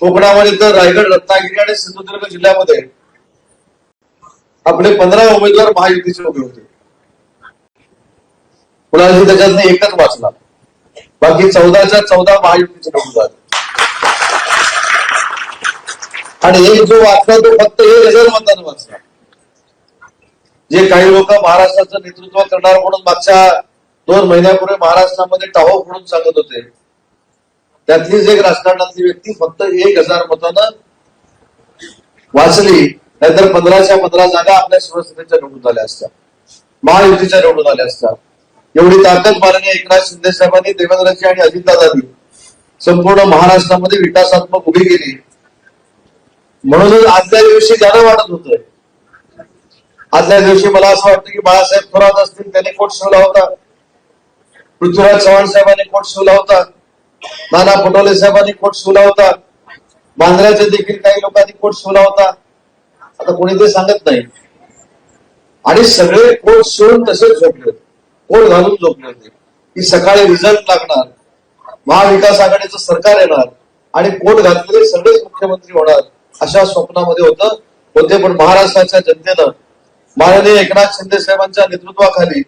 कोकणामध्ये तर रायगड रत्नागिरी आणि सिंधुदुर्ग जिल्ह्यामध्ये आपले पंधरा उमेदवार महायुतीचे उभे होते. कुणाला त्याच्यात एकच वाचला. बाकी चौदाच्या चौदा महायुतीचे उमेदवार. आणि एक जो वाचला तो फक्त एक हजार मतांना वाचला. जे काही लोक महाराष्ट्राचं नेतृत्व करणार म्हणून मागच्या दोन महिन्यापूर्वी महाराष्ट्रामध्ये टाहो फोडून सांगत होते. त्यातलीच एक राजकारणातली व्यक्ती फक्त एक हजार मतानं वाचली नाहीतर पंधराच्या पंधरा जागा आपल्या शिवसेनेच्या निवडून आल्या असतात महायुतीच्या निवडून आल्या असतात एवढी ताकद माननीय एकनाथ शिंदे साहेबांनी देवेंद्रजी आणि अजितदादांनी संपूर्ण महाराष्ट्रामध्ये विकासात्मक उभी केली. म्हणूनच आजच्या दिवशी जाणं वाटत होतं आजल्या दिवशी मला असं वाटतं की बाळासाहेब थोरात असतील त्यांनी कोट शिवला होता. पृथ्वीराज चव्हाण साहेबांनी कोट शिवला होता. नाना पटोले साहेबांनी कोट शिवला होता. मांजऱ्याचे देखील काही लोकांनी कोट शिवला होता. आता कोणी ते सांगत नाही. आणि सगळे कोट सोडून तसेच झोपले होते. कोट घालून झोपले होते. की सकाळी रिझल्ट लागणार. महाविकास आघाडीचं सरकार येणार. आणि कोट घातलेले सगळेच मुख्यमंत्री होणार. अशा स्वप्नामध्ये होतं. होते पण महाराष्ट्राच्या जनतेनं. माननीय एकनाथ शिंदे साहेबांच्या नेतृत्वाखाली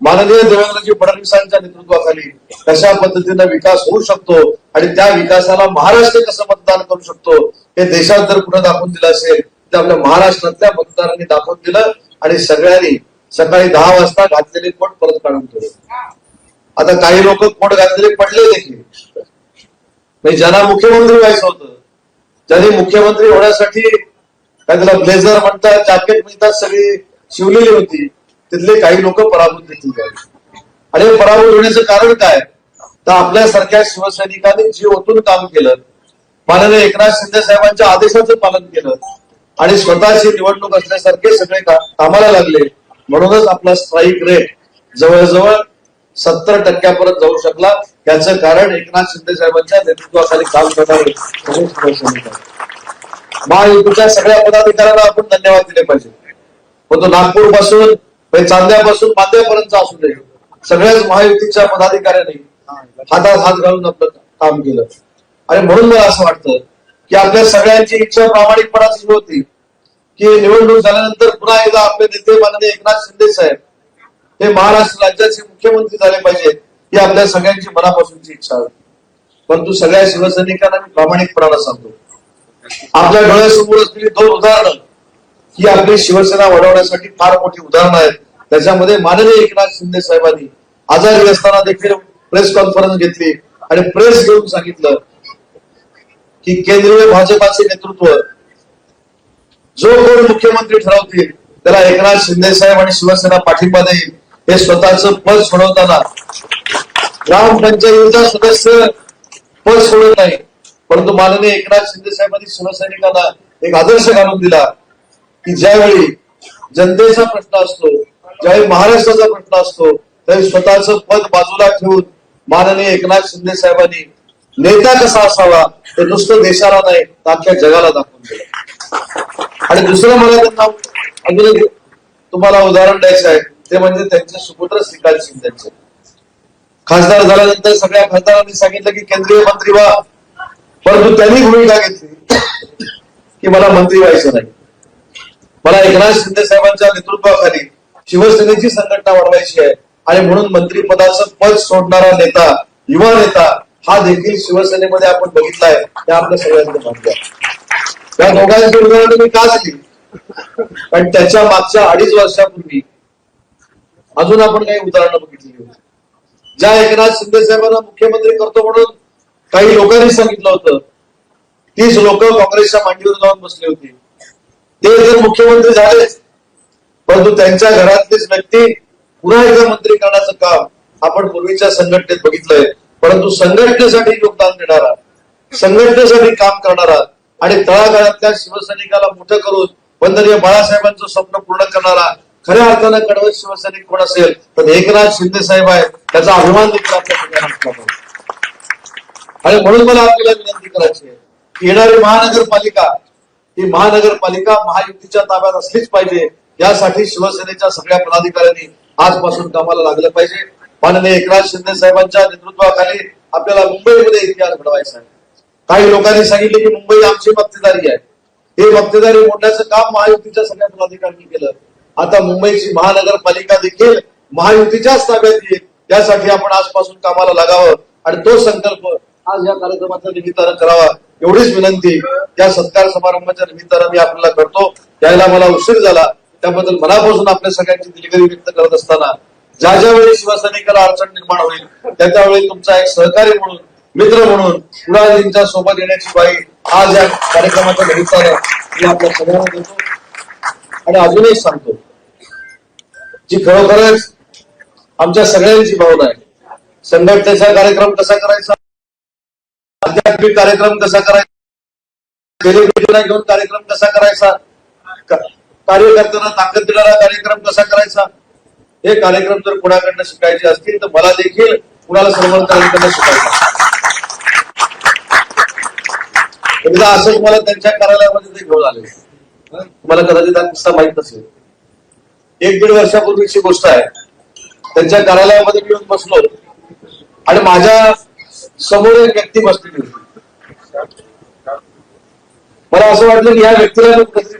माननीय देवेंद्रजी फडणवीसांच्या नेतृत्वाखाली कशा पद्धतीनं विकास होऊ शकतो आणि त्या विकासाला महाराष्ट्र कसं मतदान करू शकतो हे देशात जर कुठं दाखवून दिलं असेल तर आपल्या महाराष्ट्रातल्या मतदारांनी दाखवून दिलं आणि सगळ्यांनी सकाळी दहा वाजता घातलेले कोट परत काढून ठेवले. आता काही लोक कोट घातलेले पडले देखील. म्हणजे ज्यांना मुख्यमंत्री व्हायचं होतं. ज्यांनी मुख्यमंत्री होण्यासाठी काय त्याला ब्लेझर म्हणतात जॅकेट म्हणतात सगळी शिवलेली होती. तिथले काही लोक पराभूत देखील झाले. आणि पराभूत होण्याचं कारण काय? तर आपल्यासारख्या शिवसैनिकांनी जीव ओतून काम केलं. माननीय एकनाथ शिंदे साहेबांच्या आदेशाचं पालन केलं. आणि स्वतःची निवडणूक असल्यासारखे सगळे कामाला लागले. म्हणूनच आपला स्ट्राईक रेट जवळजवळ सत्तर टक्क्यापर्यंत जाऊ शकला. याचं कारण एकनाथ शिंदे साहेबांच्या नेतृत्वाखाली काम करणारे शिवसैनिक महायुतीच्या सगळ्या पदाधिकाऱ्यांना आपण धन्यवाद दिले पाहिजे. पण तो नागपूरपासून चांद्यापासून मांद्यापर्यंत असू दे. सगळ्याच महायुतीच्या पदाधिकाऱ्यांनी हातात हात घालून आपलं काम केलं. आणि म्हणून मला असं वाटतं की आपल्या सगळ्यांची इच्छा प्रामाणिकपणाची होती की निवडणूक झाल्यानंतर पुन्हा एकदा आपले नेते माननीय एकनाथ शिंदे साहेब हे महाराष्ट्र राज्याचे मुख्यमंत्री झाले पाहिजे ही आपल्या सगळ्यांची मनापासूनची इच्छा होती. परंतु सगळ्या शिवसैनिकांना मी प्रामाणिकपणाला सांगतो. आपल्या डोळ्यासमोर असलेली दोन उदाहरणं ही आपली शिवसेना वाढवण्यासाठी फार मोठी उदाहरणं आहेत. त्याच्यामध्ये माननीय एकनाथ शिंदे साहेबांनी आजारी असताना देखील प्रेस कॉन्फरन्स घेतली आणि प्रेस घेऊन सांगितलं की केंद्रीय भाजपाचे नेतृत्व जो कोण मुख्यमंत्री ठरवतील त्याला एकनाथ शिंदे साहेब आणि शिवसेना पाठिंबा देईल. हे स्वतःच पद सोडवताना ग्रामपंचायतीचा सदस्य पद सोडत नाही. परंतु माननीय एकनाथ शिंदे साहेबांनी शिवसैनिकांना एक आदर्श घालून दिला. की ज्यावेळी जनतेचा प्रश्न असतो ज्यावेळी महाराष्ट्राचा प्रश्न असतो त्यावेळी स्वतःच पद बाजूला ठेवून माननीय एकनाथ शिंदे साहेबांनी नेता कसा असावा ते नुसतं देशाला नाही तर अख्ख्या जगाला दाखवून दिलं. आणि दुसरं मला त्यांना अजून तुम्हाला उदाहरण द्यायचं आहे ते म्हणजे त्यांचे सुपुत्र श्रीकांत शिंदेचे. खासदार झाल्यानंतर सगळ्या खासदारांनी सांगितलं की केंद्रीय मंत्री व्हा. परंतु त्यांनी भूमिका घेतली की मला मंत्री व्हायचं नाही. मला एकनाथ शिंदे साहेबांच्या नेतृत्वाखाली शिवसेनेची संघटना वाढवायची आहे. आणि म्हणून मंत्रिपदाचं पद सोडणारा नेता युवा नेता हा देखील शिवसेनेमध्ये आपण बघितलाय ते आपल्या सगळ्यांचं मान्य आहे. या दोघांची उदाहरण मी का दिली पण त्याच्या मागच्या अडीच वर्षापूर्वी अजून आपण काही उदाहरणं बघितली होती ज्या एकनाथ शिंदे साहेबांना मुख्यमंत्री करतो म्हणून काही लोकांनी सांगितलं होतं तीच लोक काँग्रेसच्या मांडीवर जाऊन बसली होती. ते जर मुख्यमंत्री झालेच परंतु त्यांच्या घरातलीच व्यक्ती पुन्हा एकदा मंत्री करण्याचं काम आपण पूर्वीच्या संघटनेत बघितलंय. परंतु संघटनेसाठी योगदान देणारा संघटनेसाठी काम करणारा आणि तळागाळातल्या शिवसैनिकाला मोठं करून वंदनीय बाळासाहेबांचं स्वप्न पूर्ण करणारा खऱ्या अर्थानं कडवत शिवसैनिक कोण असेल तर एकनाथ शिंदे साहेब आहे त्याचा अभिमान देखील आपल्या सगळ्यांना आणि म्हणून मला आपल्याला विनंती करायची आहे की येणारी महानगरपालिका ही महानगरपालिका महायुतीच्या ताब्यात असलीच पाहिजे. यासाठी शिवसेनेच्या सगळ्या पदाधिकाऱ्यांनी आजपासून कामाला लागलं पाहिजे. माननीय एकनाथ शिंदे साहेबांच्या नेतृत्वाखाली आपल्याला मुंबईमध्ये इतिहास घडवायचा आहे. काही लोकांनी सांगितले की मुंबई आमची मक्तेदारी आहे. हे मक्तेदारी मोडण्याचं काम महायुतीच्या सगळ्या पदाधिकाऱ्यांनी केलं. आता मुंबईची महानगरपालिका देखील महायुतीच्याच ताब्यात येईल. यासाठी आपण आजपासून कामाला लागावं. आणि तो संकल्प आज या कार्यक्रमाचं निमित्तानं करावा. एवढीच विनंती या सत्कार समारंभाच्या निमित्तानं मी आपल्याला करतो. यायला मला उशीर झाला. त्याबद्दल मनापासून आपल्या सगळ्यांची दिलगिरी व्यक्त करत असताना ज्या ज्या वेळी शिवसैनिकाला अडचण निर्माण होईल त्या त्यावेळी तुमचा एक सहकारी म्हणून मित्र म्हणून कुणालींच्या सोबत येण्याची बाई आज या कार्यक्रमाच्या निमित्तानं मी आपल्या सगळ्यांना देतो. आणि अजून एक सांगतो. जी खरोखरच आमच्या सगळ्यांची भावना आहे. संघटनेचा कार्यक्रम कसा करायचा? आध्यात्मिक कार्यक्रम कसा करायचा? सेलिब्रिटीला घेऊन कार्यक्रम कसा करायचा? कार्य कार्यकर्त्यांना ताकद देणारा कार्यक्रम कसा करायचा? हे कार्यक्रम जर कुणाकडनं शिकायचे असतील तर मला देखील कुणाला सर्वंतरांकडनं शिकायचं एकदा असंच मला त्यांच्या कार्यालयामध्ये ते घेऊन आले. मला तुम्हाला कदाचित हा किस्सा माहीत नसेल एक दीड वर्षापूर्वीची गोष्ट आहे. त्यांच्या कार्यालयामध्ये मी येऊन बसलो. आणि माझ्या समोर एक व्यक्ती बसलेली होती. मला असं वाटलं की या व्यक्तीला मी कुठेतरी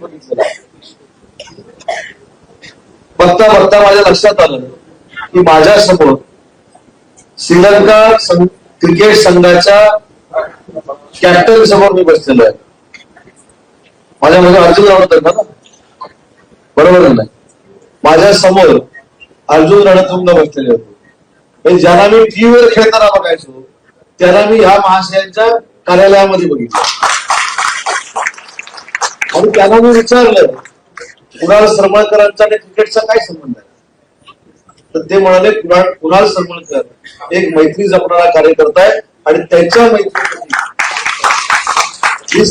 बघता बघता माझ्या लक्षात आलं की माझ्यासमोर श्रीलंका सं- क्रिकेट संघाच्या कॅप्टन समोर मी बसलेलो आहे. माझ्या मध्ये अर्जुन रणतुंग ना? बरोबर नाही माझ्यासमोर अर्जुन रणतुंग बसलेले होते. म्हणजे ज्यांना मी टीव्हीवर खेळताना बघायचो त्याला मी ह्या महाशयांच्या कार्यालयामध्ये बघितलं. आणि त्याला मी विचारलं कुणाल सरमळकरांचा आणि क्रिकेटचा काय संबंध आहे? तर ते म्हणाले कुणाल कुणाल सरमळकर एक मैत्री जपणारा कार्यकर्ता आहे आणि त्याच्या मैत्री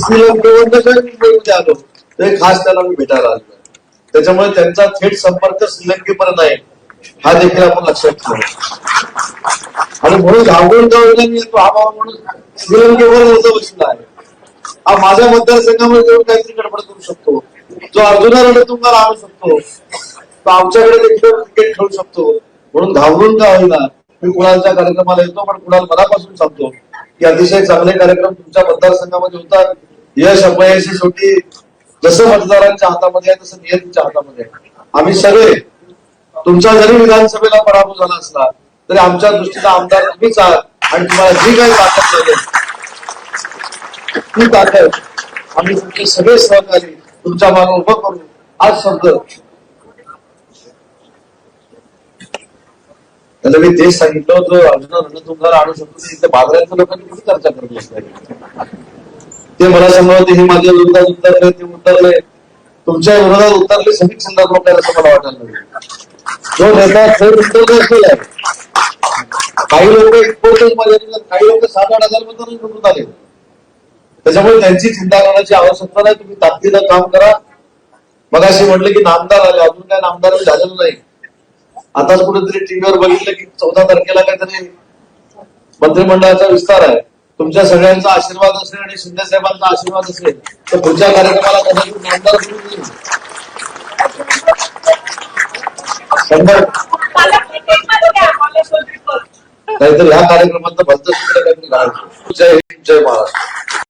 मी मुंबईमध्ये आलो ते खास त्याला मी भेटायला आलो. त्याच्यामुळे त्यांचा थेट संपर्क श्रीलंकेपर्यंत आहे. हा देखील आपण लक्षात ठेवा आणि म्हणून घाबरून का होईना हा भाव म्हणून श्रीलंकेवर बसला. आहे हा माझ्या मतदारसंघामध्ये येऊन काहीतरी गडबड करू शकतो. जो अर्जुना रणतुंगाला आणू शकतो. तो आमच्याकडे देखील क्रिकेट खेळू शकतो. म्हणून घाबरून का होईना मी कुणालच्या कार्यक्रमाला येतो पण कुणाल मनापासून सांगतो की अतिशय चांगले कार्यक्रम तुमच्या मतदारसंघामध्ये होतात. यश अपयश शेवटी जसं मतदारांच्या हातामध्ये आहे तसं नियतीच्या हातामध्ये आहे. आम्ही सगळे तुमचा जरी विधानसभेला पराभव झाला असला तरी आमच्या दृष्टीचा आमदार तुम्हीच आहात आणि तुम्हाला जी काही ताकद लागेल ती ताकद आम्ही तुमचे सगळे सहकारी तुमच्या मागे उभं करू आज शब्द त्याला मी तेच सांगितलं होतं अर्जुन रणतुंगाला आणू शकतो तिथे बाजारातल्या लोकांनी किती चर्चा करत असते ते मला सांगत होते हे माझ्या विरोधात उतरले ते उतरले. तुमच्या विरोधात उतरले सगळी संदर्भ असं मला वाटायला लागलं? जो नेता थेट उतरले केलाय काही लोक एक्सपोर्टच माझ्या काही लोक सात आठ हजारमध्ये निवडून आले. त्याच्यामुळे त्यांची चिंता करण्याची आवश्यकता नाही तुम्ही ताकदीनं काम करा. मग असे म्हटलं की नामदार आले अजून काय नामदार झालेलं नाही. आताच कुठेतरी टीव्हीवर बघितलं की चौदा तारखेला काहीतरी मंत्रिमंडळाचा विस्तार आहे. तुमच्या सगळ्यांचा आशीर्वाद असेल आणि शिंदे साहेबांचा आशीर्वाद असेल तर पुढच्या कार्यक्रमाला कदाचित नामदार शंभर. नाहीतर ह्या कार्यक्रमात भद्द काहीतरी घालायचं जय हिंद जय महाराष्ट्र.